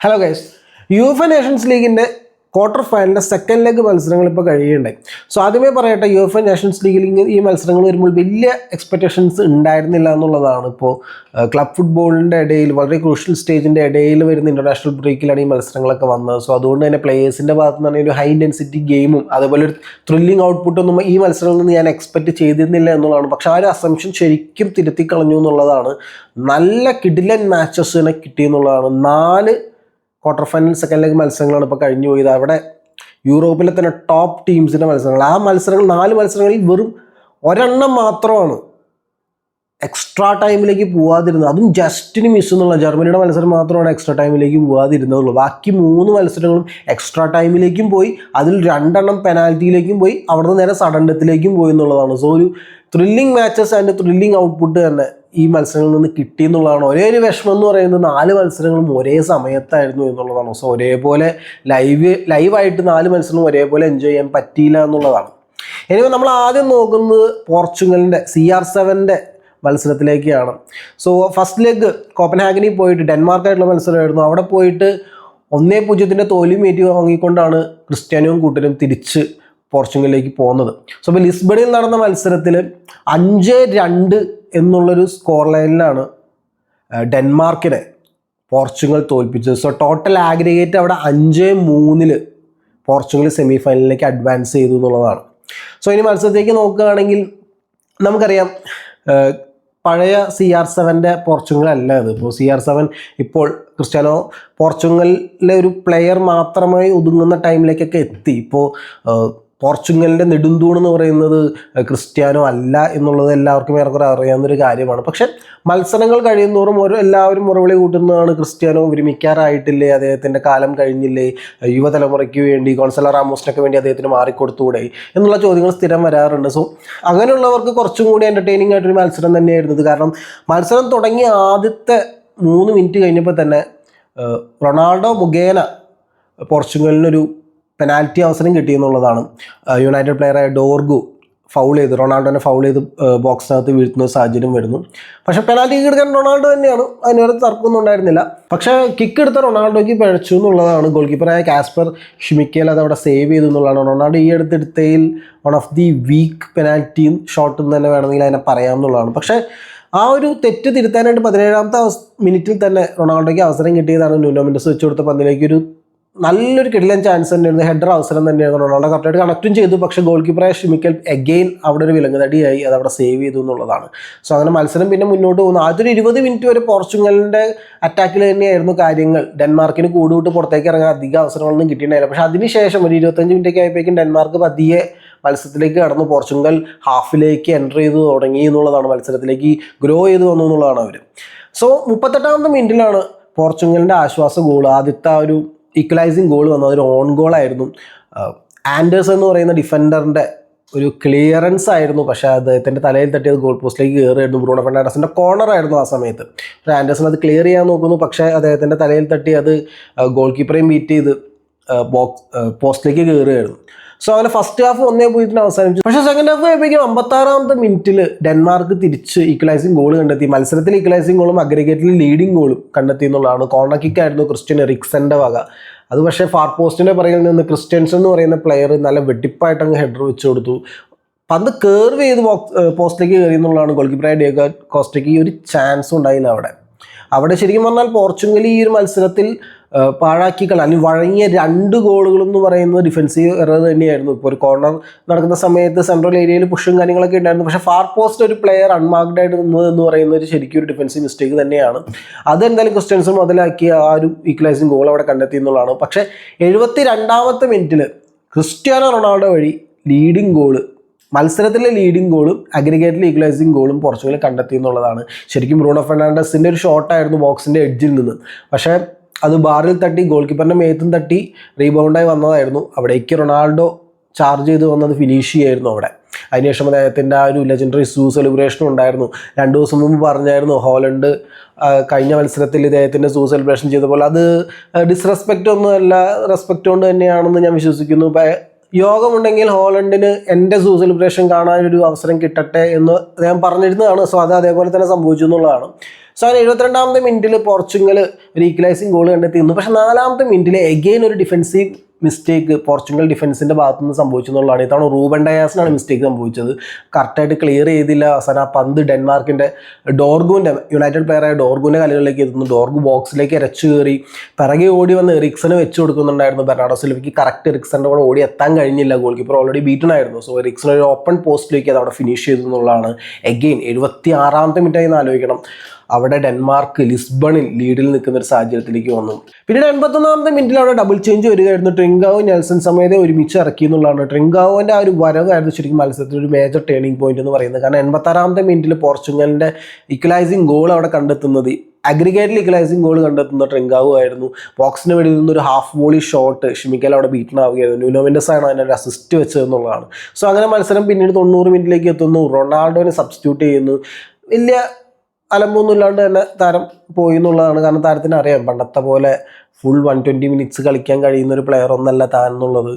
Hello guys U F A nations ലീഗിന്റെ quarter ഫൈനലിന്റെ second leg മത്സരങ്ങൾ ഇപ്പോൾ കഴിയുന്നുണ്ട് സോ ആദ്യമേ പറയട്ടെ യു എഫ് ലീഗിൽ ഈ മത്സരങ്ങൾ വരുമ്പോൾ വലിയ എക്സ്പെക്റ്റേഷൻസ് ഉണ്ടായിരുന്നില്ല എന്നുള്ളതാണ് ഇപ്പോൾ ക്ലബ് ഫുട്ബോളിന്റെ ഇടയിൽ വളരെ ക്രൂഷ്യൽ സ്റ്റേജിന്റെ ഇടയിൽ വരുന്ന ഇന്റർനാഷണൽ ബ്രേക്കിലാണ് ഈ മത്സരങ്ങളൊക്കെ വന്നത്. സോ അതുകൊണ്ട് തന്നെ പ്ലേയേഴ്സിന്റെ ഭാഗത്ത് നിന്ന് ഒരു ഹൈ ഇന്റൻസിറ്റി ഗെയിമും അതുപോലെ ഒരു ത്രില്ലിംഗ് ഔട്ട്പുട്ടൊന്നും ഈ മത്സരങ്ങളിൽ നിന്ന് ഞാൻ എക്സ്പെക്റ്റ് ചെയ്തിരുന്നില്ല എന്നുള്ളതാണ്. പക്ഷേ ആ ഒരു അസംഷൻ ശരിക്കും തിരുത്തി കളഞ്ഞു എന്നുള്ളതാണ്. നല്ല കിഡിലൻ മാച്ചസിനെ കിട്ടിയെന്നുള്ളതാണ് നാല് ക്വാർട്ടർ ഫൈനൽ സെക്കൻഡ് ലെഗ് മത്സരങ്ങളാണ് ഇപ്പോൾ കഴിഞ്ഞു പോയത്. അവിടെ യൂറോപ്പിലെ തന്നെ ടോപ്പ് ടീംസിന്റെ മത്സരങ്ങൾ. ആ മത്സരങ്ങൾ നാല് മത്സരങ്ങളിൽ വെറും ഒരെണ്ണം മാത്രമാണ് എക്സ്ട്രാ ടൈമിലേക്ക് പോവാതിരുന്നത്. അതും ജസ്റ്റിന് മിസ് എന്നുള്ള ജർമ്മനിയുടെ മത്സരം മാത്രമാണ് എക്സ്ട്രാ ടൈമിലേക്ക് പോവാതിരുന്നതുള്ളൂ ബാക്കി മൂന്ന് മത്സരങ്ങളും എക്സ്ട്രാ ടൈമിലേക്കും പോയി. അതിൽ രണ്ടെണ്ണം പെനാൽറ്റിയിലേക്കും പോയി. അവിടുന്ന് നേരെ സഡൻ ഡെത്തിലേക്കും പോയി എന്നുള്ളതാണ്. സോ ഒരു thrilling matches and thrilling output തന്നെ ഈ മത്സരങ്ങളിൽ നിന്ന് കിട്ടി എന്നുള്ളതാണ്. ഒരേ ഒരു വിഷമം എന്ന് പറയുന്നത് നാല് മത്സരങ്ങളും ഒരേ സമയത്തായിരുന്നു എന്നുള്ളതാണ്. സോ ഒരേപോലെ ലൈവ് ലൈവായിട്ട് നാല് മത്സരങ്ങളും ഒരേപോലെ എൻജോയ് ചെയ്യാൻ പറ്റിയില്ല എന്നുള്ളതാണ്. ഇനി നമ്മൾ ആദ്യം നോക്കുന്നത് പോർച്ചുഗലിന്റെ സി ആർ സെവന്റെ മത്സരത്തിലേക്കാണ്. സോ ഫസ്റ്റ് ലെഗ് കോപ്പൻഹാഗനിൽ പോയിട്ട് ഡെൻമാർക്കായിട്ടുള്ള മത്സരമായിരുന്നു. അവിടെ പോയിട്ട് ഒന്നേ പൂജ്യത്തിന്റെ തോൽവി മേറ്റി വാങ്ങിക്കൊണ്ടാണ് ക്രിസ്ത്യാനിയും കൂട്ടരും തിരിച്ച് പോർച്ചുഗലിലേക്ക് പോകുന്നത്. സോ ഇപ്പോൾ ലിസ്ബണിൽ നടന്ന മത്സരത്തിൽ അഞ്ച് രണ്ട് എന്നുള്ളൊരു സ്കോർ ലൈനിലാണ് ഡെൻമാർക്കിനെ പോർച്ചുഗൽ തോൽപ്പിച്ചത്. സോ ടോട്ടൽ ആഗ്രിഗേറ്റ് അവിടെ അഞ്ച് മൂന്നിൽ പോർച്ചുഗൽ സെമി ഫൈനലിലേക്ക് അഡ്വാൻസ് ചെയ്തു എന്നുള്ളതാണ്. സോ ഇനി മത്സരത്തേക്ക് നോക്കുകയാണെങ്കിൽ നമുക്കറിയാം പഴയ സി ആർ സെവന്റെ പോർച്ചുഗൽ അല്ല ഇത് ഇപ്പോൾ സി ആർ സെവൻ ഇപ്പോൾ ക്രിസ്ത്യാനോ പോർച്ചുഗലിലെ ഒരു പ്ലെയർ മാത്രമായി ഒതുങ്ങുന്ന ടൈമിലേക്കൊക്കെ എത്തി. ഇപ്പോൾ പോർച്ചുഗലിന്റെ നെടുന്തൂൺ എന്ന് പറയുന്നത് ക്രിസ്ത്യാനോ അല്ല എന്നുള്ളത് എല്ലാവർക്കും ഏറെക്കുറെ അറിയാവുന്നൊരു കാര്യമാണ്. പക്ഷെ മത്സരങ്ങൾ കഴിയുന്നതോറും ഓരോ എല്ലാവരും മുറവിളി കൂട്ടുന്നതാണ് ക്രിസ്ത്യാനോ വിരമിക്കാറായിട്ടില്ലേ? അദ്ദേഹത്തിന്റെ കാലം കഴിഞ്ഞില്ലേ? യുവതലമുറയ്ക്ക് വേണ്ടി ഗോൺസല റാമോസിനൊക്കെ വേണ്ടി അദ്ദേഹത്തിന് മാറിക്കൊടുത്തുകൂടെ എന്നുള്ള ചോദ്യങ്ങൾ സ്ഥിരം വരാറുണ്ട്. സോ അങ്ങനെയുള്ളവർക്ക് കുറച്ചും കൂടി എന്റർടൈനിങ് ആയിട്ടൊരു മത്സരം തന്നെയായിരുന്നു കാരണം മത്സരം തുടങ്ങിയ ആദ്യത്തെ മൂന്ന് മിനിറ്റ് കഴിഞ്ഞപ്പോൾ തന്നെ റൊണാൾഡോ മുഖേന പോർച്ചുഗലിനൊരു പെനാൽറ്റി അവസരം കിട്ടിയെന്നുള്ളതാണ് യുണൈറ്റഡ് പ്ലെയറായ ഡോർഗു ഫൗൾ ചെയ്ത്. റൊണാൾഡോനെ ഫൗൾ ചെയ്ത് ബോക്സിനകത്ത് വീഴ്ത്തുന്ന സാഹചര്യം വരുന്നു. പക്ഷേ പെനാൽറ്റി എടുക്കാൻ റൊണാൾഡോ തന്നെയാണ്. അതിനൊരു തർക്കമൊന്നും ഉണ്ടായിരുന്നില്ല. പക്ഷേ കിക്ക് എടുത്ത റൊണാൾഡോയ്ക്ക് പഴച്ചു എന്നുള്ളതാണ് ഗോൾ കീപ്പറായ കാസ്പർ ഷിമിക്കേൽ അത് അവിടെ സേവ് ചെയ്തു എന്നുള്ളതാണ്. റൊണാൾഡോ ഈ അടുത്തെടുത്തതിൽ വൺ ഓഫ് ദി വീക്ക് പെനാൽറ്റിയും ഷോട്ടും തന്നെ വേണമെങ്കിൽ അതിനെ പറയാമെന്നുള്ളതാണ് പക്ഷേ ആ ഒരു തെറ്റ് തിരുത്താനായിട്ട് പതിനേഴാമത്തെ മിനിറ്റിൽ തന്നെ റൊണാൾഡോയ്ക്ക് അവസരം കിട്ടിയതാണ്. ന്യൂനോ മെൻഡസ് വെച്ച് കൊടുത്ത പന്തിലേക്ക് ഒരു നല്ലൊരു കിടിലൻ ചാൻസ് തന്നെയായിരുന്നു. ഹെഡർ അവസരം തന്നെയായിരുന്നു റൊണാൾഡോ കറക്റ്റായിട്ട് കണക്റ്റും ചെയ്തു. പക്ഷേ ഗോൾ കീപ്പറായ ഷിമിക്കൽ അഗെയിൻ അവിടെ ഒരു വിലങ്ങുതടിയായി അത് അവിടെ സേവ് ചെയ്തു എന്നുള്ളതാണ്. സോ അങ്ങനെ മത്സരം പിന്നെ മുന്നോട്ട് പോകുന്നു. ആദ്യം ഇരുപത് മിനിറ്റ് വരെ പോർച്ചുഗലിന്റെ അറ്റാക്കിൽ തന്നെയായിരുന്നു കാര്യങ്ങൾ. ഡെൻമാർക്കിന് കൂടുവിട്ട് പുറത്തേക്ക് ഇറങ്ങാൻ അധികം അവസരങ്ങളൊന്നും കിട്ടിയിട്ടുണ്ടായില്ല. പക്ഷേ അതിനുശേഷം ഒരു ഇരുപത്തഞ്ച് മിനിറ്റൊക്കെ ആയപ്പോഴേക്കും ഡെൻമാർക്ക് പതിയെ മത്സരത്തിലേക്ക് കടന്നു. പോർച്ചുഗൽ ഹാഫിലേക്ക് എന്റർ ചെയ്ത് തുടങ്ങി എന്നുള്ളതാണ് മത്സരത്തിലേക്ക് ഗ്രോ ചെയ്ത് വന്നു എന്നുള്ളതാണ് അവർ സോ മുപ്പത്തെട്ടാമത്തെ മിനിറ്റിലാണ് പോർച്ചുഗലിന്റെ ആശ്വാസ ഗോൾ ആദ്യത്തെ ഒരു ഈക്വലൈസിങ് ഗോൾ വന്നത് ഒരു ഓൺ ഗോളായിരുന്നു ആൻഡേഴ്സ് എന്ന് പറയുന്ന ഡിഫൻഡറിന്റെ ഒരു ക്ലിയറൻസ് ആയിരുന്നു. പക്ഷേ അദ്ദേഹത്തിന്റെ തലയിൽ തട്ടിയത് ഗോൾ പോസ്റ്റിലേക്ക് കയറിയായിരുന്നു ബ്രൂണോ ഫെർണാണ്ടസിന്റെ കോർണർ ആയിരുന്നു ആ സമയത്ത്. ആൻഡേഴ്സൺ അത് ക്ലിയർ ചെയ്യാൻ നോക്കുന്നു. പക്ഷേ അദ്ദേഹത്തിന്റെ തലയിൽ തട്ടി അത് ഗോൾ കീപ്പറേയും ബീറ്റ് ചെയ്ത് ബോക്സ് പോസ്റ്റിലേക്ക് കയറുകയായിരുന്നു. സോ അങ്ങനെ ഫസ്റ്റ് ഹാഫ് ഒന്നേ പൂജ്യത്തിന് അവസാനിച്ചു പക്ഷേ സെക്കൻഡ് ഹാഫ് ആയപ്പോഴേക്കും അമ്പത്താറാമത്തെ മിനിറ്റിൽ ഡെൻമാർക്ക് തിരിച്ച് ഈക്വലൈസിംഗ് ഗോൾ കണ്ടെത്തി. മത്സരത്തിൽ ഈക്വലൈസിംഗ് ഗോളും അഗ്രഗേറ്റിൽ ലീഡിംഗ് ഗോളും കണ്ടെത്തി എന്നുള്ളതാണ്. കോർണർ കിക്ക് ആയിരുന്നു ക്രിസ്ത്യൻ റിക്സന്റെ വക. അത് പക്ഷേ ഫാർ പോസ്റ്റിന്റെ പറയിൽ നിന്ന് ക്രിസ്ത്യൻസ് എന്ന് പറയുന്ന പ്ലെയർ നല്ല വെട്ടിപ്പായിട്ട് അങ്ങ് ഹെഡർ വെച്ച് കൊടുത്തു. പന്ത് കേർവ് ചെയ്ത് പോസ്റ്റിലേക്ക് കയറി എന്നുള്ളതാണ് ഗോൾ കീപ്പറായ ഡിയോഗ കോസ്റ്റയ്ക്ക് ഈ ഒരു ചാൻസ് ഉണ്ടായില്ല അവിടെ. അവിടെ ശരിക്കും പറഞ്ഞാൽ പോർച്ചുഗൽ ഈ ഒരു മത്സരത്തിൽ ആ, പാഴാക്കി കള അല്ലെങ്കിൽ വഴങ്ങിയ രണ്ട് ഗോളുകൾ എന്ന് പറയുന്നത് ഡിഫൻസീവ് എറർ തന്നെയായിരുന്നു. ഇപ്പോൾ ഒരു കോർണർ നടക്കുന്ന സമയത്ത് സെൻട്രൽ ഏരിയയിൽ പുഷും കാര്യങ്ങളൊക്കെ ഉണ്ടായിരുന്നു. പക്ഷേ ഫാർ പോസ്റ്റ് ഒരു പ്ലെയർ അൺമാർക്ഡ് ആയിട്ട് നിന്നത് എന്ന് പറയുന്നത് ഒരു ശരിക്കും ഒരു ഡിഫൻസീവ് മിസ്റ്റേക്ക് തന്നെയാണ്. അതെന്തായാലും ക്രിസ്ത്യൻസ് മുതലാക്കിയ ആ ഒരു ഈക്വലൈസിങ് ഗോൾ അവിടെ കണ്ടെത്തി എന്നുള്ളതാണ്. പക്ഷേ എഴുപത്തി രണ്ടാമത്തെ മിനിറ്റിൽ ക്രിസ്ത്യാനോ റൊണാൾഡോ വഴി ലീഡിങ് ഗോൾ മത്സരത്തിലെ ലീഡിംഗ് ഗോളും അഗ്രിഗേറ്റിലെ ഈക്വലൈസിംഗ് ഗോളും പോർച്ചുഗൽ കണ്ടെത്തി എന്നുള്ളതാണ്. ശരിക്കും ബ്രൂണോ ഫെർണാണ്ടസിന്റെ ഒരു ഷോട്ടായിരുന്നു ബോക്സിന്റെ എഡ്ജിൽ നിന്ന്. പക്ഷേ അത് ബാറിൽ തട്ടി ഗോൾ കീപ്പറിന്റെ മേത്തും തട്ടി റീബൗണ്ടായി വന്നതായിരുന്നു. അവിടേക്ക് റൊണാൾഡോ ചാർജ് ചെയ്ത് വന്നത് ഫിനിഷ് ചെയ്യായിരുന്നു അവിടെ. അതിനുശേഷം അദ്ദേഹത്തിന്റെ ആ ഒരു ലെജൻഡറി സൂ സെലിബ്രേഷനും ഉണ്ടായിരുന്നു. രണ്ട് ദിവസം മുമ്പ് പറഞ്ഞായിരുന്നു ഹോളണ്ട് കഴിഞ്ഞ മത്സരത്തിൽ ഇദ്ദേഹത്തിന്റെ സൂ സെലിബ്രേഷൻ ചെയ്ത പോലെ. അത് ഡിസ്റെസ്പെക്റ്റ് ഒന്നുമല്ല റെസ്പെക്റ്റ് കൊണ്ട് തന്നെയാണെന്ന് ഞാൻ വിശ്വസിക്കുന്നു. യോഗമുണ്ടെങ്കിൽ ഹോളണ്ടിന് എന്റെ സൂ സെലിബ്രേഷൻ കാണാനൊരു അവസരം കിട്ടട്ടെ എന്ന് അദ്ദേഹം പറഞ്ഞിരുന്നതാണ്. സോ അത് അതേപോലെ തന്നെ സംഭവിച്ചു എന്നുള്ളതാണ്. സോ അങ്ങനെ എഴുപത്തിരണ്ടാമത്തെ മിനിറ്റിൽ പോർച്ചുഗൽ ഒരു ഈക്വലൈസിങ് ഗോൾ കണ്ടെത്തിയിരുന്നു. പക്ഷേ നാലാമത്തെ മിനിറ്റിൽ എഗെയിൻ ഒരു ഡിഫൻസീവ് മിസ്റ്റേക്ക് പോർച്ചുഗൽ ഡിഫൻസിന്റെ ഭാഗത്തു നിന്ന് സംഭവിച്ചു എന്നുള്ളതാണ് ഇത്തവണ റൂബൻ ഡയാസിനാണ് മിസ്റ്റേക്ക് സംഭവിച്ചത്. കറക്റ്റായിട്ട് ക്ലിയർ ചെയ്തില്ല. അവസാനം ആ പന്ത് ഡെൻമാർക്കിന്റെ ഡോർഗുവിന്റെ യുണൈറ്റഡ് പ്ലെയറായ ഡോർഗുവിന്റെ കലകളിലേക്ക് എത്തുന്നു. ഡോർഗു ബോക്സിലേക്ക് ഇരച്ചു കയറി. പിറകെ ഓടി വന്ന് എറിക്സന് വെച്ച് കൊടുക്കുന്നുണ്ടായിരുന്നു ബെർണാഡോ സിൽവയ്ക്ക്. കറക്റ്റ് എറിക്സന്റെ കൂടെ ഓടി എത്താൻ കഴിഞ്ഞില്ല ഗോൾ കീപ്പർ ഓൾറെഡി ബീറ്റൺ ആയിരുന്നു. സോ എറിക്സൺ ഒരു ഓപ്പൺ പോസ്റ്റിലേക്ക് അത് അവിടെ ഫിനിഷ് ചെയ്തു എന്നുള്ളതാണ്. എഗെയിൻ എഴുപത്തി ആറാമത്തെ മിനിറ്റായി ആലോചിക്കണം. അവിടെ ഡെൻമാർക്ക് ലിസ്ബണിൽ ലീഡിൽ നിൽക്കുന്ന ഒരു സാഹചര്യത്തിലേക്ക് വന്നു. പിന്നീട് എൺപത്തൊന്നാമത്തെ മിനിറ്റിൽ അവിടെ ഡബിൾ ചേഞ്ച് വരികയായിരുന്നു. ട്രിങ്കാവും നെൽസൺ സമയത്തെ ഒരുമിച്ച് ഇറക്കി എന്നുള്ളതാണ്. ട്രിങ്കാവിന്റെ ആ ഒരു വരവായിരുന്നു ശരിക്കും മത്സരത്തിൽ ഒരു മേജർ ടേണിംഗ് പോയിന്റ് എന്ന് പറയുന്നത്. കാരണം എൺപത്താറാമത്തെ മിനിറ്റിൽ പോർച്ചുഗലിന്റെ ഇക്വലൈസിങ് ഗോൾ അവിടെ കണ്ടെത്തുന്നത്. അഗ്രിഗേറ്റിൽ ഇക്വലൈസിങ് ഗോൾ കണ്ടെത്തുന്ന ട്രിങ്കാവു ആയിരുന്നു. ബോക്സിന് വെളിയിൽ നിന്ന് ഒരു ഹാഫ് വോളി ഷോട്ട് ഷിമിക്കൽ അവിടെ ബീറ്റണാവുകയായിരുന്നു ന്യൂനോമിൻഡസ് ആണ് അതിനൊരു അസിസ്റ്റ് വെച്ചത് എന്നുള്ളതാണ്. സോ അങ്ങനെ മത്സരം പിന്നീട് തൊണ്ണൂറ് മിനിറ്റിലേക്ക് എത്തുന്നു. റൊണാൾഡോനെ സബ്സ്റ്റിറ്റ്യൂട്ട് ചെയ്യുന്നു. വലിയ അലമ്പൊന്നും ഇല്ലാണ്ട് തന്നെ താരം പോയി എന്നുള്ളതാണ് കാരണം താരത്തിന് അറിയാം പണ്ടത്തെ പോലെ ഫുൾ വൺ ട്വന്റി മിനിറ്റ്സ് കളിക്കാൻ കഴിയുന്ന ഒരു പ്ലെയർ ഒന്നല്ല താൻ എന്നുള്ളത്.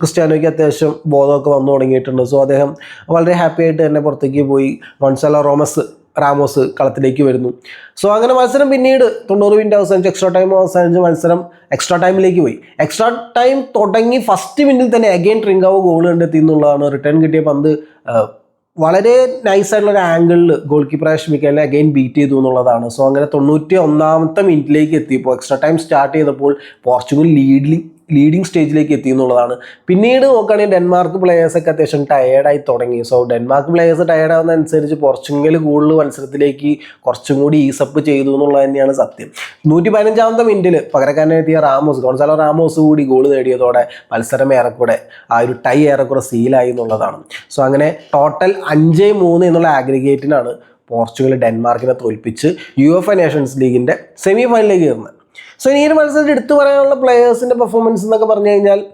ക്രിസ്ത്യാനോയ്ക്ക് അത്യാവശ്യം ബോധമൊക്കെ വന്നു തുടങ്ങിയിട്ടുണ്ട്. സോ അദ്ദേഹം വളരെ ഹാപ്പി ആയിട്ട് തന്നെ പുറത്തേക്ക് പോയി വൺസല റോമസ് റാമോസ് കളത്തിലേക്ക് വരുന്നു. സോ അങ്ങനെ മത്സരം പിന്നീട് തൊണ്ണൂറ് മിനിറ്റ് അവസാനിച്ച്. എക്സ്ട്രാ ടൈം അവസാനിച്ച് മത്സരം എക്സ്ട്രാ ടൈമിലേക്ക് പോയി. എക്സ്ട്രാ ടൈം തുടങ്ങി ഫസ്റ്റ് മിനിറ്റിൽ തന്നെ അഗെയിൻ ട്രിങ്കാവ് ഗോൾ കണ്ടെത്തി എന്നുള്ളതാണ്. റിട്ടേൺ കിട്ടിയ പന്ത് വളരെ നൈസായിട്ടുള്ള ഒരു ആംഗിളിൽ ഗോൾ കീപ്പർ ആശ്മിക്കലിനെ അഗൈൻ ബീറ്റ് ചെയ്തു എന്നുള്ളതാണ്. സോ അങ്ങനെ തൊണ്ണൂറ്റി ഒന്നാമത്തെ മിനിറ്റിലേക്ക് എത്തിയപ്പോൾ എക്സ്ട്രാ ടൈം സ്റ്റാർട്ട് ചെയ്തപ്പോൾ പോർച്ചുഗൽ ലീഡിൽ ലീഡിങ് സ്റ്റേജിലേക്ക് എത്തി എന്നുള്ളതാണ്. പിന്നീട് നോക്കുകയാണെങ്കിൽ ഡെൻമാർക്ക് പ്ലേയേഴ്സൊക്കെ അത്യാവശ്യം ടയേർഡായി തുടങ്ങി. സോ ഡെൻമാർക്ക് പ്ലേയേഴ്സ് ടയേർഡ് ആവുന്നതനുസരിച്ച് പോർച്ചുഗൽ കൂടുതൽ മത്സരത്തിലേക്ക് കുറച്ചും കൂടി ഈസപ്പ് ചെയ്തു എന്നുള്ളത് തന്നെയാണ് സത്യം. നൂറ്റി പതിനഞ്ചാമത്തെ മിനിറ്റിൽ പകരക്കാരനെത്തിയ റാമോസ് ഗോൺസാലോ റാമോസ് കൂടി ഗോൾ നേടിയതോടെ മത്സരം ഏറെക്കൂടെ ആ ഒരു ടൈ ഏറെക്കുറെ സീലായി എന്നുള്ളതാണ്. സോ അങ്ങനെ ടോട്ടൽ അഞ്ച് മൂന്ന് എന്നുള്ള ആഗ്രിഗേറ്റിനാണ് പോർച്ചുഗൽ ഡെൻമാർക്കിനെ തോൽപ്പിച്ച് യു എഫ് എ നേഷൻസ് ലീഗിന്റെ സെമി ഫൈനലിലേക്ക് കയറുന്നത്. സോ ഇനി ഒരു മത്സരത്തിൽ എടുത്തു പറയാനുള്ള പ്ലെയേഴ്സിന്റെ പെർഫോമൻസ് എന്നൊക്കെ പറഞ്ഞു കഴിഞ്ഞാൽ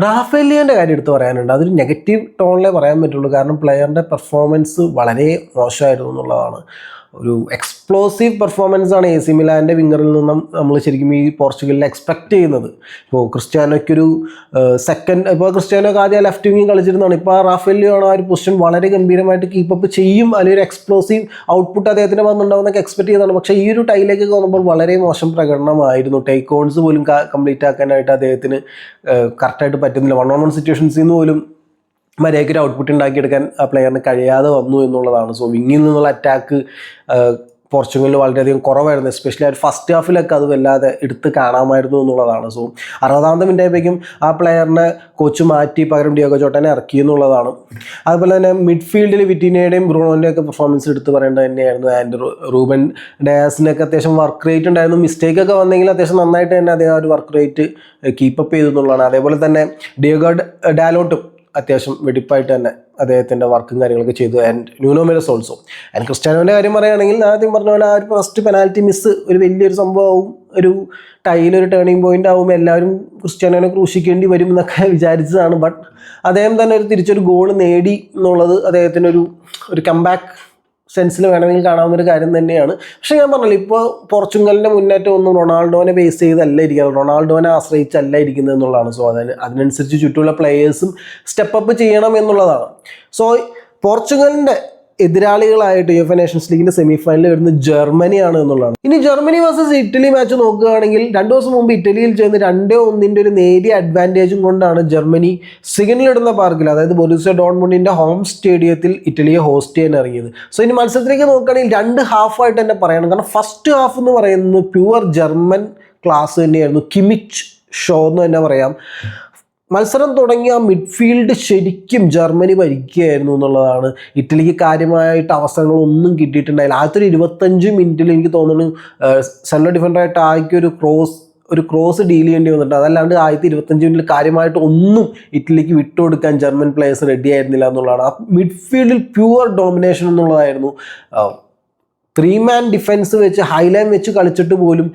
റാഫേലിയോന്റെ കാര്യം എടുത്തു പറയാനുണ്ട്. അതൊരു നെഗറ്റീവ് ടോണിലേ പറയാൻ പറ്റുള്ളൂ. കാരണം പ്ലെയറിന്റെ പെർഫോമൻസ് വളരെ മോശമായിരുന്നു എന്നുള്ളതാണ്. ഒരു എക്സ്പ്ലോസീവ് പെർഫോമൻസ് ആണ് എ സി മിലാന്റെ വിങ്ങറിൽ നിന്നും നമ്മൾ ശരിക്കും ഈ പോർച്ചുഗലിൽ എക്സ്പെക്റ്റ് ചെയ്യുന്നത്. ഇപ്പോൾ ക്രിസ്ത്യാനോയ്ക്കൊരു സെക്കൻഡ് ഇപ്പോൾ ക്രിസ്ത്യാനോക്ക് ആദ്യം ലെഫ്റ്റ് വിങ്ങിൽ കളിച്ചിരുന്നതാണ്. ഇപ്പോൾ റാഫേലിയോ ആണ് ആ ഒരു പൊസിഷൻ വളരെ ഗംഭീരമായിട്ട് കീപ്പപ്പ് ചെയ്യും. ഒരു എക്സ്പ്ലോസീവ് ഔട്ട്പുട്ട് അദ്ദേഹത്തിന് വന്നിട്ടുണ്ടാവുന്നൊക്കെ എക്സ്പെക്ട് ചെയ്തതാണ്. പക്ഷേ ഈ ഒരു ടൈലേക്ക് വന്നപ്പോൾ വളരെ മോശം പ്രകടനമായിരുന്നു. ടേക്ക് ഓൺസ് പോലും കംപ്ലീറ്റ് ആക്കാനായിട്ട് അദ്ദേഹത്തിന് കറക്റ്റായിട്ട് പറ്റുന്നില്ല വൺ ഓൺ വൺ സിറ്റുവേഷൻസിൽ നിന്ന് പോലും മര്യാദയ്ക്ക് ഒരു ഔട്ട്പുട്ട് ഉണ്ടാക്കിയെടുക്കാൻ ആ പ്ലെയറിന് കഴിയാതെ വന്നു എന്നുള്ളതാണ്. സോ വിങ്ങിൽ നിന്നുള്ള അറ്റാക്ക് പോർച്ചുഗലിൽ വളരെയധികം കുറവായിരുന്നു. എസ്പെഷ്യലി ആ ഫസ്റ്റ് ഹാഫിലൊക്കെ അത് വല്ലാതെ എടുത്ത് കാണാമായിരുന്നു എന്നുള്ളതാണ്. സോ അറുപതാമത്തെ മിനിറ്റ് ആയപ്പോഴേക്കും ആ പ്ലെയറിനെ കോച്ച് മാറ്റി പകരം ഡിയോഗോ ചോട്ടനെ ഇറക്കി എന്നുള്ളതാണ്. അതുപോലെ തന്നെ മിഡ്ഫീൽഡിൽ വിറ്റീനയുടെയും ബ്രൂണോന്റെയും ഒക്കെ പെർഫോമൻസ് എടുത്ത് പറയേണ്ടത് തന്നെയായിരുന്നു ആൻഡ് റൂബൻ ഡയാസിനൊക്കെ അത്യാവശ്യം വർക്ക് റേറ്റ് ഉണ്ടായിരുന്നു. മിസ്റ്റേക്ക് ഒക്കെ വന്നെങ്കിൽ അത്യാവശ്യം നന്നായിട്ട് തന്നെ അദ്ദേഹം ആ ഒരു വർക്ക് റേറ്റ് കീപ്പപ്പ് ചെയ്തു എന്നുള്ളതാണ്. അതേപോലെ തന്നെ ഡിയോഗോ ഡാലോട്ടും അത്യാവശ്യം വെടിപ്പായിട്ട് തന്നെ അദ്ദേഹത്തിന്റെ വർക്കും കാര്യങ്ങളൊക്കെ ചെയ്തു. And Nuno Mendes also and ക്രിസ്ത്യാനോന്റെ കാര്യം പറയുകയാണെങ്കിൽ ആദ്യം പറഞ്ഞ പോലെ ആ ഒരു ഫസ്റ്റ് പെനാൽറ്റി മിസ് ഒരു വലിയൊരു സംഭവമാവും. ഒരു ടൈലൊരു ടേണിംഗ് പോയിന്റ് ആവും. എല്ലാവരും ക്രിസ്ത്യാനോനെ ക്രൂശിക്കേണ്ടി വരും എന്നൊക്കെ വിചാരിച്ചതാണ്. ബട്ട് അദ്ദേഹം തന്നെ ഒരു തിരിച്ചൊരു ഗോൾ നേടി എന്നുള്ളത് അദ്ദേഹത്തിന്റെ ഒരു ഒരു കംബാക്ക് സെൻസിൽ വേണമെങ്കിൽ കാണാവുന്ന ഒരു കാര്യം തന്നെയാണ്. പക്ഷേ ഞാൻ പറഞ്ഞല്ലോ ഇപ്പോൾ പോർച്ചുഗലിന്റെ മുന്നേറ്റം ഒന്നും റൊണാൾഡോനെ ബേസ് ചെയ്തല്ല ഇരിക്കുന്നത്. റൊണാൾഡോനെ ആശ്രയിച്ചല്ല ഇരിക്കുന്നത് എന്നുള്ളതാണ്. സോ അതിന് അതിനനുസരിച്ച് ചുറ്റുമുള്ള പ്ലേയേഴ്സും സ്റ്റെപ്പ് അപ്പ് ചെയ്യണം എന്നുള്ളതാണ്. സോ പോർച്ചുഗലിന്റെ എതിരാളികളായിട്ട് യുഎഫ് നേഷൻസ് ലീഗിന്റെ സെമി ഫൈനലിൽ വരുന്ന ജർമ്മനിയാണ് എന്നുള്ളതാണ്. ഇനി ജർമ്മനി വേഴ്സസ് ഇറ്റലി മാച്ച് നോക്കുകയാണെങ്കിൽ രണ്ടു ദിവസം മുമ്പ് ഇറ്റലിയിൽ ചേർന്ന് രണ്ടേ ഒന്നിന്റെ ഒരു നേരിയ അഡ്വാന്റേജും കൊണ്ടാണ് ജർമ്മനി സിഗ്നലിടുന്ന പാർക്കിൽ അതായത് ബൊലൂസിയ ഡോൺമുണ്ടിന്റെ ഹോം സ്റ്റേഡിയത്തിൽ ഇറ്റലിയെ ഹോസ്റ്റ് ചെയ്യാൻ ഇറങ്ങിയത്. സോ ഇനി മത്സരത്തിലേക്ക് നോക്കുകയാണെങ്കിൽ രണ്ട് ഹാഫായിട്ട് തന്നെ പറയണം. കാരണം ഫസ്റ്റ് ഹാഫ് എന്ന് പറയുന്നത് പ്യുവർ ജർമ്മൻ ക്ലാസ് തന്നെയായിരുന്നു. കിമിച്ച് ഷോ എന്ന് തന്നെ പറയാം. മത്സരം തുടങ്ങിയ മിഡ്ഫീൽഡ് ശരിക്കും ജർമ്മനി ഭരിക്കുകയായിരുന്നു എന്നുള്ളതാണ്. ഇറ്റലിക്ക് കാര്യമായിട്ട് അവസരങ്ങളൊന്നും കിട്ടിയിട്ടുണ്ടായില്ല. ആദ്യത്തെ ഒരു ഇരുപത്തഞ്ച് മിനിറ്റിൽ എനിക്ക് തോന്നുന്നു സെൻട്രൽ ഡിഫൻഡറായിട്ട് ആക്കി ഒരു ക്രോസ് ഒരു ക്രോസ് ഡീൽ ചെയ്യേണ്ടി വന്നിട്ട് അതല്ലാണ്ട് ആദ്യത്തെ ഇരുപത്തഞ്ച് മിനിറ്റിൽ കാര്യമായിട്ട് ഒന്നും ഇറ്റലിക്ക് വിട്ടുകൊടുക്കാൻ ജർമ്മൻ പ്ലേയേഴ്സ് റെഡി ആയിരുന്നില്ല എന്നുള്ളതാണ്. മിഡ്ഫീൽഡിൽ പ്യുവർ ഡോമിനേഷൻ എന്നുള്ളതായിരുന്നു ത്രീ മാൻ ഡിഫൻസ് വെച്ച് ഹൈലൈൻ വെച്ച് കളിച്ചിട്ട് പോലും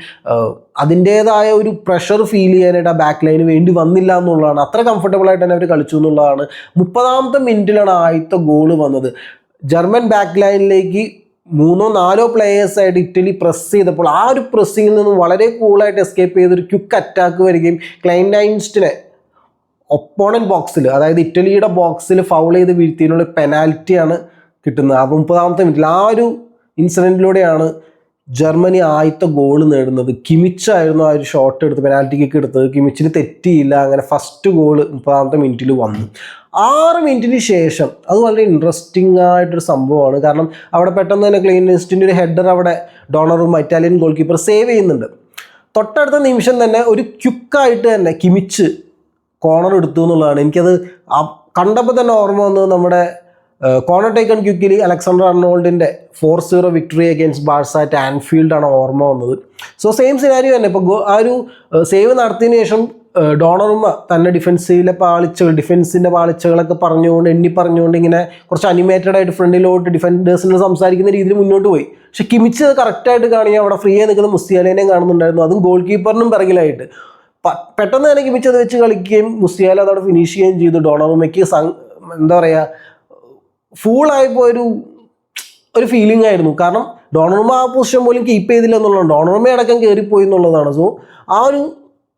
അതിന്റേതായ ഒരു പ്രഷർ ഫീൽ ചെയ്യാനായിട്ട് ആ ബാക്ക് ലൈന് വേണ്ടി വന്നില്ല എന്നുള്ളതാണ്. അത്ര കംഫർട്ടബിൾ ആയിട്ട് തന്നെ അവർ കളിച്ചു എന്നുള്ളതാണ്. മുപ്പതാമത്തെ മിനിറ്റിലാണ് ആദ്യത്തെ ഗോൾ വന്നത്. ജർമ്മൻ ബാക്ക് ലൈനിലേക്ക് മൂന്നോ നാലോ പ്ലേയേഴ്സ് ആയിട്ട് ഇറ്റലി പ്രസ് ചെയ്തപ്പോൾ ആ ഒരു പ്രസ്സിങ്ങിൽ നിന്ന് വളരെ കൂളായിട്ട് എസ്കേപ്പ് ചെയ്തൊരു ക്യുക്ക് അറ്റാക്ക് വരികയും ക്ലൈൻ നൈൻസ്റ്റിനെ ഒപ്പോണന്റ് ബോക്സിൽ അതായത് ഇറ്റലിയുടെ ബോക്സിൽ ഫൗൾ ചെയ്ത് വീഴ്ത്തിയതിനുള്ള പെനാൽറ്റിയാണ് കിട്ടുന്നത്. ആ മുപ്പതാമത്തെ മിനിറ്റിൽ ആ ഒരു ഇൻസിഡന്റിലൂടെയാണ് ജർമ്മനി ആദ്യത്തെ ഗോൾ നേടുന്നത്. കിമിച്ചായിരുന്നു ആ ഒരു ഷോട്ട് എടുത്ത് പെനാൽറ്റി കിക്ക് എടുത്തത്. കിമിച്ചിന് തെറ്റിയില്ല. അങ്ങനെ ഫസ്റ്റ് ഗോൾ മുപ്പതാമത്തെ മിനിറ്റിൽ വന്നു. ആറ് മിനിറ്റിന് ശേഷം അത് വളരെ ഇൻട്രസ്റ്റിംഗ് ആയിട്ടൊരു സംഭവമാണ്. കാരണം അവിടെ പെട്ടെന്ന് തന്നെ ക്ലീനിസ്റ്റിന്റെ ഒരു ഹെഡർ അവിടെ ഡോണറും ഇറ്റാലിയൻ ഗോൾ കീപ്പർ സേവ് ചെയ്യുന്നുണ്ട്. തൊട്ടടുത്ത നിമിഷം തന്നെ ഒരു ക്യുക്കായിട്ട് തന്നെ കിമിച്ച് കോർണർ എടുത്തു എന്നുള്ളതാണ്. എനിക്കത് കണ്ടപ്പോൾ തന്നെ ഓർമ്മ വന്നത് നമ്മുടെ corner taken quickly Alexander അർണോൾഡിന്റെ four zero victory against Barca at ആൻഫീൽഡാണ് ഓർമ്മ വന്നത്. സോ സെയിം സിനാരിയോ തന്നെ. ഇപ്പോൾ ആ ഒരു സേവ് നടത്തിയതിന് ശേഷം ഡോണറുമ്മ തന്നെ ഡിഫൻസിലെ പാളിച്ചകൾ ഡിഫൻസിന്റെ പാളിച്ചകളൊക്കെ പറഞ്ഞുകൊണ്ട് എണ്ണി പറഞ്ഞുകൊണ്ട് ഇങ്ങനെ കുറച്ച് അനിമേറ്റഡ് ആയിട്ട് ഫ്രണ്ടിലോട്ട് ഡിഫൻഡേഴ്സിനോട് സംസാരിക്കുന്ന രീതിയിൽ മുന്നോട്ട് പോയി. പക്ഷെ കിമിച്ച് അത് കറക്റ്റായിട്ട് കാണുക അവിടെ ഫ്രീ ആയി നിൽക്കുന്ന മുസ്തിയാലേനെയും കാണുന്നുണ്ടായിരുന്നു. അതും ഗോൾ കീപ്പറിനും പിറകിലായിട്ട്. പെട്ടെന്ന് തന്നെ കിമിച്ച് അത് വെച്ച് കളിക്കുകയും മുസ്തിയാല അതവിടെ ഫിനിഷ് ചെയ്യുകയും ചെയ്തു. ഡോണറുമ്മയ്ക്ക് എന്താ പറയുക ഫൂളായി പോയൊരു ഒരു ഫീലിംഗ് ആയിരുന്നു. കാരണം ഡോണർമ ആ പൊസിഷൻ പോലും കീപ്പ് ചെയ്തില്ല എന്നുള്ളതാണ്. ഡോണർമ അടക്കം കയറിപ്പോയി എന്നുള്ളതാണ്. സോ ആ ഒരു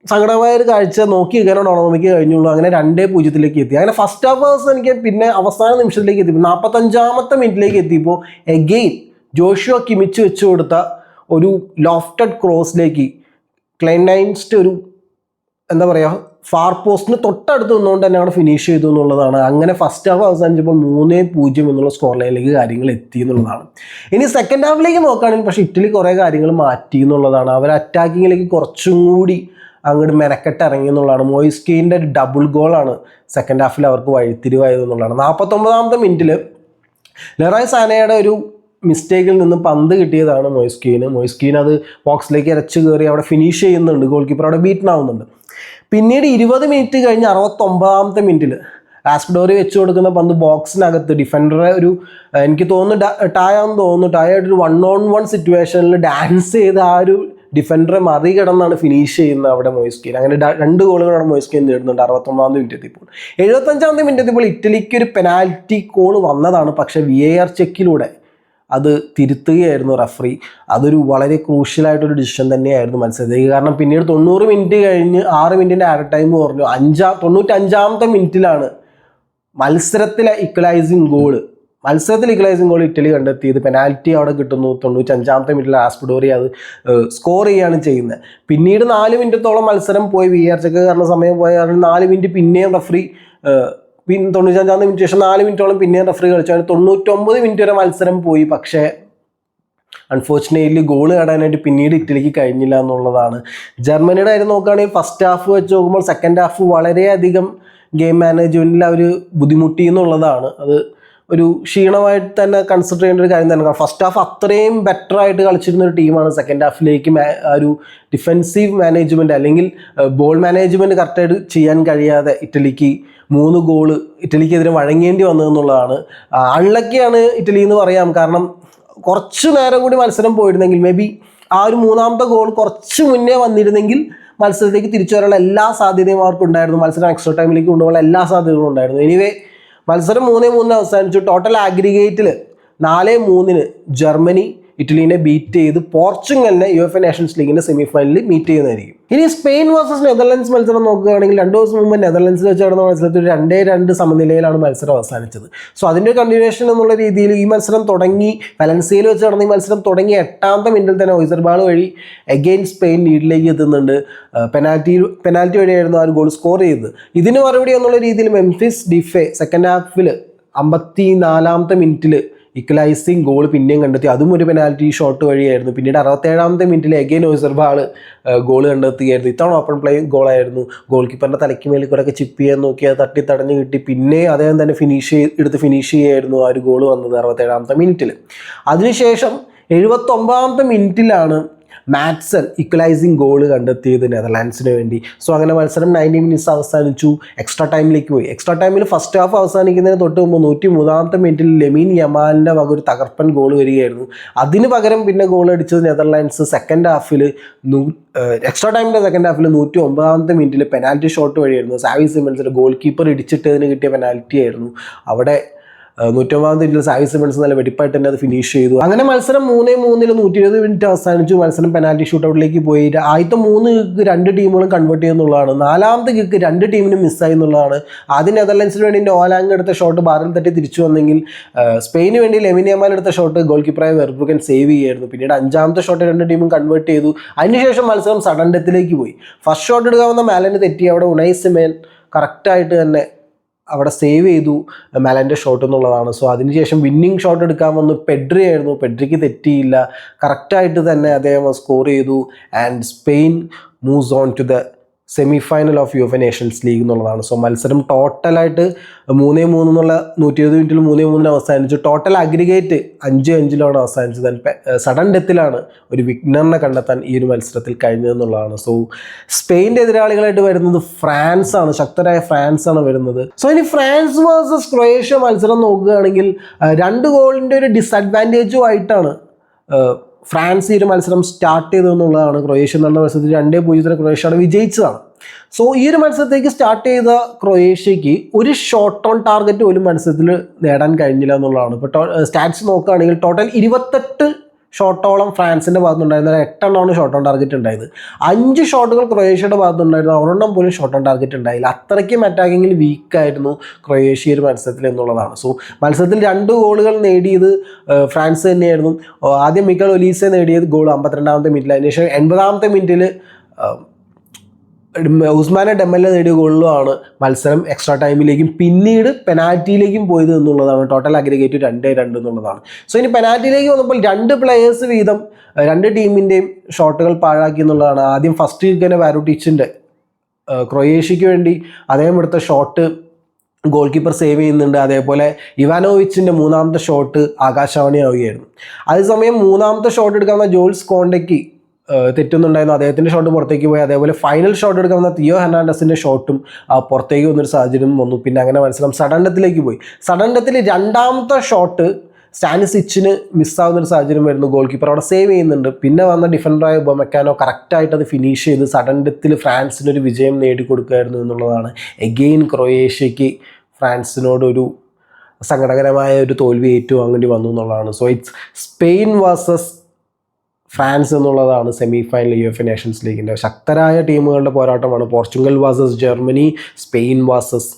സങ്കടമായ ഒരു കാഴ്ച നോക്കി നിൽക്കാനോ ഡോണർമയ്ക്ക് കഴിഞ്ഞുള്ളൂ. അങ്ങനെ രണ്ടേ പൂജ്യത്തിലേക്ക് എത്തി. അങ്ങനെ ഫസ്റ്റ് ഹാഫ് എനിക്ക് പിന്നെ അവസാന നിമിഷത്തിലേക്ക് എത്തി. നാൽപ്പത്തഞ്ചാമത്തെ മിനിറ്റിലേക്ക് എത്തിയപ്പോൾ എഗെയിൻ ജോഷുവ കിമിച്ച് വെച്ച് കൊടുത്ത ഒരു ലോഫ്റ്റഡ് ക്രോസിലേക്ക് ക്ലൈനൈൻസ്റ്റ് ഒരു എന്താ പറയുക ഫാർ പോസ്റ്റിന് തൊട്ടടുത്ത് നിന്നുകൊണ്ട് തന്നെ അവിടെ ഫിനിഷ് ചെയ്തു എന്നുള്ളതാണ്. അങ്ങനെ ഫസ്റ്റ് ഹാഫ് അവസാനിച്ചപ്പോൾ മൂന്നേ പൂജ്യം എന്നുള്ള സ്കോർ ലൈനിലേക്ക് കാര്യങ്ങൾ എത്തി എന്നുള്ളതാണ്. ഇനി സെക്കൻഡ് ഹാഫിലേക്ക് നോക്കുകയാണെങ്കിൽ പക്ഷേ ഇറ്റലി കുറേ കാര്യങ്ങൾ മാറ്റി എന്നുള്ളതാണ്. അവർ അറ്റാക്കിങ്ങിലേക്ക് കുറച്ചും കൂടി അങ്ങോട്ട് മെനക്കെട്ട് ഇറങ്ങി എന്നുള്ളതാണ്. മോയിസ്കീന്റെ ഡബിൾ ഗോളാണ് സെക്കൻഡ് ഹാഫിൽ അവർക്ക് വഴിത്തിരിവായത് എന്നുള്ളതാണ്. നാൽപ്പത്തൊമ്പതാമത്തെ മിനിറ്റിൽ ലെറായ് സാനയുടെ ഒരു മിസ്റ്റേക്കിൽ നിന്ന് പന്ത് കിട്ടിയതാണ് മൊയ്സ്കീന് മൊയ്സ്കീൻ അത് ബോക്സിലേക്ക് ഇരച്ച് കയറി അവിടെ ഫിനിഷ് ചെയ്യുന്നുണ്ട്. ഗോൾ കീപ്പർ അവിടെ ബീറ്റൻ ആവുന്നുണ്ട്. പിന്നീട് ഇരുപത് മിനിറ്റ് കഴിഞ്ഞ് അറുപത്തൊമ്പതാമത്തെ മിനിറ്റിൽ ആസ്പിഡോറി വെച്ച് കൊടുക്കുന്ന പന്ത് ബോക്സിനകത്ത് ഡിഫൻഡറെ ഒരു എനിക്ക് തോന്നുന്നു ടായാന്ന് തോന്നുന്നു. ടായ ഒരു വൺ ഓൺ വൺ സിറ്റുവേഷനിൽ ഡാൻസ് ചെയ്ത് ആ ഒരു ഡിഫൻഡറെ മറികടന്നാണ് ഫിനിഷ് ചെയ്യുന്നത് അവിടെ മൊയ്സ്കീൻ. അങ്ങനെ രണ്ട് ഗോളുകളാണ് മൊയ്സ്കീൻ നേടുന്നുണ്ട് അറുപത്തൊമ്പതാം മിനിറ്റ് എത്തിയപ്പോൾ എഴുപത്തഞ്ചാമത്തെ മിനിറ്റ് എത്തിയപ്പോൾ ഇറ്റലിക്ക് ഒരു പെനാൽറ്റി കോൾ വന്നതാണ്. പക്ഷേ വി എ ആർ ചെക്കിലൂടെ അത് തിരുത്തുകയായിരുന്നു റഫറി അതൊരു വളരെ ക്രൂഷ്യലായിട്ടൊരു ഡിസിഷൻ തന്നെയായിരുന്നു മത്സരത്തേക്ക് കാരണം പിന്നീട് തൊണ്ണൂറ് മിനിറ്റ് കഴിഞ്ഞ് ആറ് മിനിറ്റിന്റെ ആഡ് ടൈം പറഞ്ഞു. അഞ്ചാം തൊണ്ണൂറ്റഞ്ചാമത്തെ മിനിറ്റിലാണ് മത്സരത്തിലെ ഇക്വലൈസിങ് ഗോൾ മത്സരത്തിൽ ഇക്വലൈസിങ് ഗോൾ ഇറ്റലി കണ്ടെത്തിയത്. പെനാൽറ്റി അവിടെ കിട്ടുന്നു. തൊണ്ണൂറ്റഞ്ചാമത്തെ മിനിറ്റിൽ ആസ്പിഡോറി അത് സ്കോർ ചെയ്യുകയാണ് ചെയ്യുന്നത്. പിന്നീട് നാല് മിനിറ്റത്തോളം മത്സരം പോയി. വി ആർ ചെക്ക് കാരണം സമയം പോയ കാരണം നാല് മിനിറ്റ് പിന്നെയും റഫറി പിന്നെ തൊണ്ണൂറ്റഞ്ചാമത്തെ മിനിറ്റ് ശേഷം നാല് മിനിറ്റോളം പിന്നെയും റഫറി കളിച്ചു. അങ്ങനെ തൊണ്ണൂറ്റൊമ്പത് മിനിറ്റ് വരെ മത്സരം പോയി. പക്ഷേ അൺഫോർച്ചുനേറ്റ്ലി ഗോൾ നേടാനായിട്ട് പിന്നീട് ഇറ്റലിക്ക് കഴിഞ്ഞില്ല എന്നുള്ളതാണ്. ജർമ്മനിയുടെ കാര്യം നോക്കുകയാണെങ്കിൽ ഫസ്റ്റ് ഹാഫ് വെച്ച് നോക്കുമ്പോൾ സെക്കൻഡ് ഹാഫ് വളരെയധികം ഗെയിം മാനേജ്മെന്റിൽ അവർ ബുദ്ധിമുട്ടി എന്നുള്ളതാണ്. അത് ഒരു ക്ഷീണമായിട്ട് തന്നെ കൺസിഡർ ചെയ്യേണ്ട ഒരു കാര്യം തന്നെ ഫസ്റ്റ് ഹാഫ് അത്രയും ബെറ്റർ ആയിട്ട് കളിച്ചിരുന്ന ഒരു ടീമാണ് സെക്കൻഡ് ഹാഫിലേക്ക് ഒരു ഡിഫെൻസീവ് മാനേജ്മെന്റ് അല്ലെങ്കിൽ ബോൾ മാനേജ്മെന്റ് കറക്റ്റായിട്ട് ചെയ്യാൻ കഴിയാതെ ഇറ്റലിക്ക് മൂന്ന് ഗോൾ ഇറ്റലിക്കെതിരെ വഴങ്ങേണ്ടി വന്നതെന്നുള്ളതാണ്. അൺലക്കിയാണ് ഇറ്റലി എന്ന് പറയാം. കാരണം കുറച്ച് നേരം കൂടി മത്സരം പോയിരുന്നെങ്കിൽ മേ ബി ആ ഒരു മൂന്നാമത്തെ ഗോൾ കുറച്ച് മുന്നേ വന്നിരുന്നെങ്കിൽ മത്സരത്തിലേക്ക് തിരിച്ചു വരാനുള്ള എല്ലാ സാധ്യതയും അവർക്കുണ്ടായിരുന്നു. മത്സരം എക്സ്ട്രാ ടൈമിലേക്ക് കൊണ്ടുപോകാൻ എല്ലാ സാധ്യതകളും ഉണ്ടായിരുന്നു. എനിവേ മത്സരം മൂന്നേ മൂന്നിന് അവസാനിച്ചു. ടോട്ടൽ ആഗ്രിഗേറ്റിൽ നാല് മൂന്നിന് ജർമ്മനി ഇറ്റലീനെ ബീറ്റ് ചെയ്ത് പോർച്ചുഗലിനെ യു എഫ് നാഷൻസ് ലീഗിന്റെ സെമി ഫൈനലിൽ മീറ്റ് ചെയ്യുന്നതായിരിക്കും. ഇനി സ്പെയിൻ വേഴ്സസ് നെതർലൻഡ്സ് മത്സരം നോക്കുകയാണെങ്കിൽ രണ്ട് ദിവസം മുമ്പ് നെതർലൻഡ്സിൽ വെച്ച് നടന്ന മത്സരത്തിൽ രണ്ടേ രണ്ട് സമനിലയിലാണ് മത്സരം അവസാനിച്ചത്. സോ അതിന്റെ കണ്ടിന്യൂഷൻ എന്നുള്ള രീതിയിൽ ഈ മത്സരം തുടങ്ങി വലൻസിയയിൽ വെച്ച് നടന്ന ഈ മത്സരം തുടങ്ങി എട്ടാമത്തെ മിനിറ്റിൽ തന്നെ ഒയ്സർബാൾ വഴി അഗെയിൻ സ്പെയിൻ ലീഡിലേക്ക് എത്തുന്നുണ്ട്. പെനാൽറ്റി പെനാൽറ്റി വഴിയായിരുന്നു ആ ഒരു ഗോൾ സ്കോർ ചെയ്തത്. ഇതിന് മറുപടി എന്നുള്ള രീതിയിൽ മെംഫിസ് ഡിഫെ സെക്കൻഡ് ഹാഫിൽ അമ്പത്തി നാലാമത്തെ മിനിറ്റിൽ ഇക്വലൈസിങ് ഗോൾ പിന്നെയും കണ്ടെത്തി. അതും ഒരു പെനാൽറ്റി ഷോട്ട് വഴിയായിരുന്നു. പിന്നീട് അറുപത്തേഴാമത്തെ മിനിറ്റിൽ എഗെയിൻ ഓസർബാൾ ഗോൾ കണ്ടെത്തുകയായിരുന്നു ഇത്തവണ ഓപ്പൺ പ്ലേ ഗോളായിരുന്നു ഗോൾ കീപ്പറിന്റെ തലയ്ക്ക് മേലിൽ കൂടെ ഒക്കെ ചിപ്പ് ചെയ്യാൻ നോക്കി അത് തട്ടി തടഞ്ഞ് കിട്ടി. പിന്നെ അദ്ദേഹം തന്നെ ഫിനിഷ് എടുത്ത് ഫിനിഷ് ചെയ്യായിരുന്നു ആ ഒരു ഗോൾ വന്നത് അറുപത്തേഴാമത്തെ മിനിറ്റിൽ അതിനുശേഷം എഴുപത്തൊമ്പതാമത്തെ മിനിറ്റിലാണ് മാറ്റ്സൺ ഇക്വലൈസിങ് ഗോൾ കണ്ടെത്തിയത് നെതർലാൻഡ്സിന് വേണ്ടി. സോ അങ്ങനെ മത്സരം നയന്റി മിനിറ്റ്സ് അവസാനിച്ചു. എക്സ്ട്രാ ടൈമിലേക്ക് പോയി. എക്സ്ട്രാ ടൈമിൽ ഫസ്റ്റ് ഹാഫ് അവസാനിക്കുന്നതിന് തൊട്ട് മുമ്പ് നൂറ്റി മൂന്നാമത്തെ മിനിറ്റിൽ ലെമീൻ യമാലിന്റെ വക ഒരു തകർപ്പൻ ഗോൾ വരികയായിരുന്നു. അതിന് പകരം പിന്നെ ഗോൾ അടിച്ചത് നെതർലാൻഡ്സ് സെക്കൻഡ് ഹാഫിൽ എക്സ്ട്രാ ടൈമിന്റെ സെക്കൻഡ് ഹാഫിൽ നൂറ്റി ഒമ്പതാമത്തെ മിനിറ്റിൽ പെനാൽറ്റി ഷോട്ട് വഴിയായിരുന്നു. സാവി സിമൻസിന്റെ ഗോൾ കീപ്പർ ഇടിച്ചിട്ടതിന് കിട്ടിയ പെനാൽറ്റി ആയിരുന്നു. അവിടെ നൂറ്റൊമ്പതാം മിനിറ്റിൽ സായി സിമൻസ് നല്ല വെടിപ്പായിട്ട് തന്നെ അത് ഫിനിഷ് ചെയ്തു. അങ്ങനെ മത്സരം മൂന്നേ മൂന്നിൽ നൂറ്റി ഇരുപത് മിനിറ്റ് അവസാനിച്ചു. മത്സരം പെനാൽറ്റി ഷൂട്ടൗട്ടിലേക്ക് പോയി. ആദ്യത്തെ മൂന്ന് കിക്ക് രണ്ട് ടീമുകളും കൺവേർട്ട് ചെയ്യുന്നുള്ളതാണ് നാലാമത്തെ കിക്ക് രണ്ട് ടീമിനും മിസ്സായി എന്നുള്ളതാണ്. ആദ്യം നെതർലൻഡ്സിന് വേണ്ടി നോലാങ് എടുത്ത ഷോട്ട് ബാറിൽ തട്ടി തിരിച്ചു വന്നെങ്കിൽ സ്പെയിന് വേണ്ടി ലെമിനിയമാൻ എടുത്ത ഷോട്ട് ഗോൾ കീപ്പറായ വെർബുക്കൻ സേവ് ചെയ്യായിരുന്നു പിന്നീട് അഞ്ചാമത്തെ ഷോട്ട് രണ്ട് ടീമും കൺവേർട്ട് ചെയ്തു. അതിനുശേഷം മത്സരം സഡൻ ഡെത്തിലേക്ക് പോയി. ഫസ്റ്റ് ഷോട്ട് എടുക്കാവുന്ന മാലന് തെറ്റി. അവിടെ ഉണൈസ് മേൻ കറക്റ്റായിട്ട് തന്നെ അവിടെ സേവ് ചെയ്തു മെലന്റെ ഷോട്ട് എന്നുള്ളതാണ്. സോ അതിനുശേഷം വിന്നിങ് ഷോട്ട് എടുക്കാൻ വന്നു പെഡ്രി ആയിരുന്നു. പെഡ്രിക്ക് തെറ്റിയില്ല. കറക്റ്റായിട്ട് തന്നെ അദ്ദേഹം സ്കോർ ചെയ്തു. And Spain moves on to the semi final of U F nations league എന്നുള്ളതാണ്. സോ മത്സരം ടോട്ടലായിട്ട് മൂന്നേ മൂന്ന് എന്നുള്ള നൂറ്റി ഇരുപത് മിനിറ്റിൽ മൂന്നേ മൂന്നിന് അവസാനിച്ചു. ടോട്ടൽ അഗ്രിഗേറ്റ് അഞ്ച് അഞ്ചിലാണ് അവസാനിച്ചത്. സഡൻ ഡെത്തിലാണ് ഒരു വിഗ്നറിനെ കണ്ടെത്താൻ ഈ ഒരു മത്സരത്തിൽ കഴിഞ്ഞതെന്നുള്ളതാണ് സോ സ്പെയിന്റെ എതിരാളികളായിട്ട് വരുന്നത് ഫ്രാൻസ് ആണ്. ശക്തരായ ഫ്രാൻസ് ആണ് വരുന്നത്. സോ ഇനി ഫ്രാൻസ് വേഴ്സസ് ക്രൊയേഷ്യ മത്സരം നോക്കുകയാണെങ്കിൽ രണ്ട് ഗോളിന്റെ ഒരു ഡിസഡ്വാന്റേജും ആയിട്ടാണ് ഫ്രാൻസ് ഈ ഒരു മത്സരം സ്റ്റാർട്ട് ചെയ്തു എന്നുള്ളതാണ്. ക്രൊയേഷ്യ നടന്ന മത്സരത്തിൽ രണ്ടേ പൂജ്യത്തിന് ക്രൊയേഷ്യയാണ് വിജയിച്ചതാണ്. സോ ഈ ഒരു മത്സരത്തേക്ക് സ്റ്റാർട്ട് ചെയ്ത ക്രൊയേഷ്യയ്ക്ക് ഒരു ഷോർട്ട് ഓൺ ടാർഗറ്റ് പോലും മത്സരത്തിൽ നേടാൻ കഴിഞ്ഞില്ല എന്നുള്ളതാണ്. ഇപ്പോൾ സ്റ്റാറ്റ്സ് നോക്കുകയാണെങ്കിൽ ടോട്ടൽ ഇരുപത്തെട്ട് ഷോട്ടോളം ഫ്രാൻസിന്റെ ഭാഗത്തുനിന്നുണ്ടായിരുന്ന എട്ടെണ്ണമാണ് ഷോട്ട് ഓൺ ടാർഗറ്റ് ഉണ്ടായത്. അഞ്ച് ഷോട്ടുകൾ ക്രൊയേഷ്യയുടെ ഭാഗത്തുണ്ടായിരുന്നു ഒരെണ്ണം പോലും ഷോട്ട് ഓൺ ടാർഗറ്റ് ഉണ്ടായില്ല. അത്രയ്ക്കും അറ്റാക്കിങ്ങിൽ വീക്കായിരുന്നു ക്രൊയേഷ്യ ഒരു മത്സരത്തിൽ എന്നുള്ളതാണ്. സോ മത്സരത്തിൽ രണ്ട് ഗോളുകൾ നേടിയത് ഫ്രാൻസ് തന്നെയായിരുന്നു. ആദ്യം മിക്കൽ ഒലീസെ നേടിയത് ഗോൾ അമ്പത്തിരണ്ടാമത്തെ മിനിറ്റിൽ അതിനുശേഷം എൺപതാമത്തെ മിനിറ്റിൽ ഉസ്മാനെ എ നേടിയ ഗോളിലുമാണ് മത്സരം എക്സ്ട്രാ ടൈമിലേക്കും പിന്നീട് പെനാൽറ്റിയിലേക്കും പോയത് എന്നുള്ളതാണ്. ടോട്ടൽ അഗ്രിഗേറ്റ് രണ്ടേ രണ്ട് എന്നുള്ളതാണ്. സോ ഇനി പെനാൽറ്റിയിലേക്ക് വന്നപ്പോൾ രണ്ട് പ്ലെയേഴ്സ് വീതം രണ്ട് ടീമിന്റെയും ഷോട്ടുകൾ പാഴാക്കി എന്നുള്ളതാണ്. ആദ്യം ഫസ്റ്റ് കിക്കനെ വാരോട്ടിച്ചിന്റെ ക്രൊയേഷ്യയ്ക്ക് വേണ്ടി അദ്ദേഹം എടുത്ത ഷോട്ട് ഗോൾ കീപ്പർ സേവ് ചെയ്യുന്നുണ്ട്. അതേപോലെ ഇവാനോവിച്ചിന്റെ മൂന്നാമത്തെ ഷോട്ട് ആകാശവാണിയാവുകയായിരുന്നു അതേസമയം മൂന്നാമത്തെ ഷോട്ട് എടുക്കാവുന്ന ജോൾസ് കോണ്ടയ്ക്ക് തെറ്റുന്നുണ്ടായിരുന്നു. അദ്ദേഹത്തിന്റെ ഷോട്ട് പുറത്തേക്ക് പോയി. അതേപോലെ ഫൈനൽ ഷോട്ട് എടുക്കാൻ വന്ന തിയോ ഹെർണാണ്ടസിന്റെ ഷോട്ടും പുറത്തേക്ക് വന്നൊരു സാഹചര്യം വന്നു. പിന്നെ അങ്ങനെ മനസ്സിലാവും സഡൻ ഡെത്തിലേക്ക് പോയി. സഡൻ ഡെത്തിൽ രണ്ടാമത്തെ ഷോട്ട് സ്റ്റാനിസിച്ചിന് മിസ്സാവുന്ന ഒരു സാഹചര്യം വരുന്നു ഗോൾ കീപ്പർ അവിടെ സേവ് ചെയ്യുന്നുണ്ട്. പിന്നെ വന്ന ഡിഫൻഡറായ ഉപമെക്കാനോ കറക്റ്റായിട്ട് അത് ഫിനിഷ് ചെയ്ത് സഡൻ ഡെത്തിൽ ഫ്രാൻസിനൊരു വിജയം നേടിക്കൊടുക്കുകയായിരുന്നു എന്നുള്ളതാണ്. എഗെയിൻ ക്രൊയേഷ്യയ്ക്ക് ഫ്രാൻസിനോടൊരു സങ്കടകരമായ ഒരു തോൽവി ഏറ്റുവാങ്ങേണ്ടി വന്നു എന്നുള്ളതാണ്. So it's Spain versus France എന്നുള്ളതാണ് semi final U F nations ലീഗിന്റെ ശക്തരായ ടീമുകളുടെ പോരാട്ടമാണ്. Portugal versus Germany Spain versus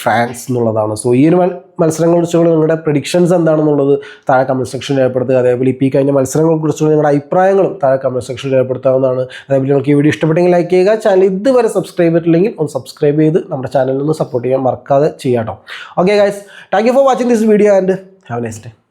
France എന്നുള്ളതാണ്. സോ ഈ ഒരു മത്സരങ്ങളെ കുറിച്ചുള്ള നിങ്ങളുടെ പ്രഡിക്ഷൻസ് എന്താണെന്നുള്ളത് താഴെ കമന്റ് സെക്ഷനിൽ രേഖപ്പെടുത്തുക. അതേപോലെ ഈ കഴിഞ്ഞ മത്സരങ്ങളെ കുറിച്ചുള്ള നിങ്ങളുടെ അഭിപ്രായങ്ങളും താഴെ കമന്റ് സെക്ഷനിൽ രേഖപ്പെടുത്താവുന്നതാണ്. അതേപോലെ നിങ്ങൾക്ക് ഈ വീഡിയോ ഇഷ്ടപ്പെട്ടെങ്കിൽ ലൈക്ക് ചെയ്യുക. ചാനൽ ഇതുവരെ സബ്സ്ക്രൈബ് ചെയ്തിട്ടില്ലെങ്കിൽ ഒന്ന് സബ്സ്ക്രൈബ് ചെയ്ത് നമ്മുടെ ചാനലിൽ നിന്ന് സപ്പോർട്ട് ചെയ്യാൻ മറക്കാതെ ചെയ്യാം okay guys thank you for watching this video and have next